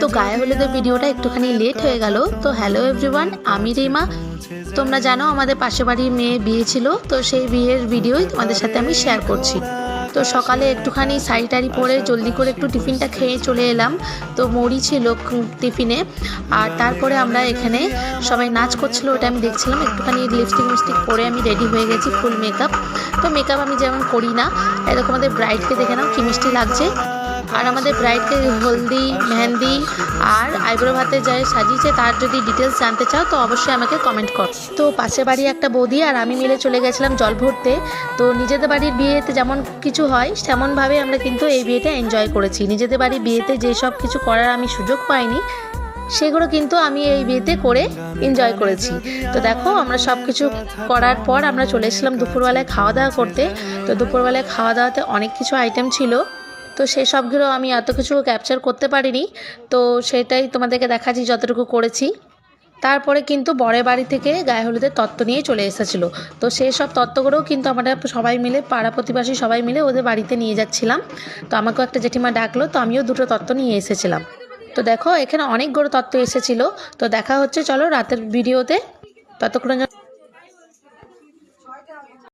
তো গায়ে হলুদের ভিডিওটা একটুখানি লেট হয়ে গেল। তো হ্যালো এভরিওয়ান আমি রিমা। তোমরা জানো আমাদের পাশে বাড়ির মেয়ে বিয়ে ছিল, তো সেই বিয়ের ভিডিওই তোমাদের সাথে আমি শেয়ার করছি। তো সকালে একটুখানি শাড়ি টাড়ি পরে জলদি করে একটু টিফিনটা খেয়ে চলে এলাম। তো মুড়ি ছিল টিফিনে। আর তারপরে আমরা এখানে সবাই নাচ করছিল, ওটা আমি দেখছিলাম। একটুখানি লিপস্টিক মিস্টিক পরে আমি রেডি হয়ে গেছি ফুল মেকআপ তো মেকআপ আমি যেমন করি না, এরকম আমাদের ব্রাইডকে দেখে নাও কি মিষ্টি লাগছে। আর আমাদের ব্রাইডকে হলদি, মেহেন্দি আর আইব্রো ভাতে যায় সাজিয়েছে, তার যদি ডিটেলস জানতে চাও, তো অবশ্যই আমাকে কমেন্ট কর। তো পাশে বাড়ি একটা বৌদি আর আমি মিলে চলে গেছিলাম জল ভরতে। তো নিজেদের বাড়ির বিয়েতে যেমন কিছু হয় তেমনভাবে আমরা কিন্তু এই বিয়েটা এনজয় করেছি। নিজেদের বাড়ির বিয়েতে যেসব কিছু করার আমি সুযোগ পাইনি, সেগুলো কিন্তু আমি এই বিয়েতে করে এনজয় করেছি। তো দেখো, আমরা সব কিছু করার পর আমরা চলে এসেছিলাম দুপুরবেলায় খাওয়া দাওয়া করতে। তো দুপুরবেলায় খাওয়া দাওয়াতে অনেক কিছু আইটেম ছিল। তো সেই সবগুলো আমি এত কিছু ক্যাপচার করতে পারিনি। তো সেটাই তোমাদেরকে দেখাচ্ছি যতটুকু করেছি। তারপরে কিন্তু বরের বাড়ি থেকে গায়ে হলুদের তত্ত্ব নিয়ে চলে এসেছিল। তো সেই সব তত্ত্বগুলোও কিন্তু আমরা সবাই মিলে, পাড়া প্রতিবেশী সবাই মিলে ওদের বাড়িতে নিয়ে যাচ্ছিলাম। তো আমাকেও একটা জেঠিমা ডাকলো, তো আমিও দুটো তত্ত্ব নিয়ে এসেছিলাম। তো দেখো, এখানে অনেকগুলো তত্ত্ব এসেছিল। তো দেখা হচ্ছে, চলো রাতের ভিডিওতে ততক্ষণ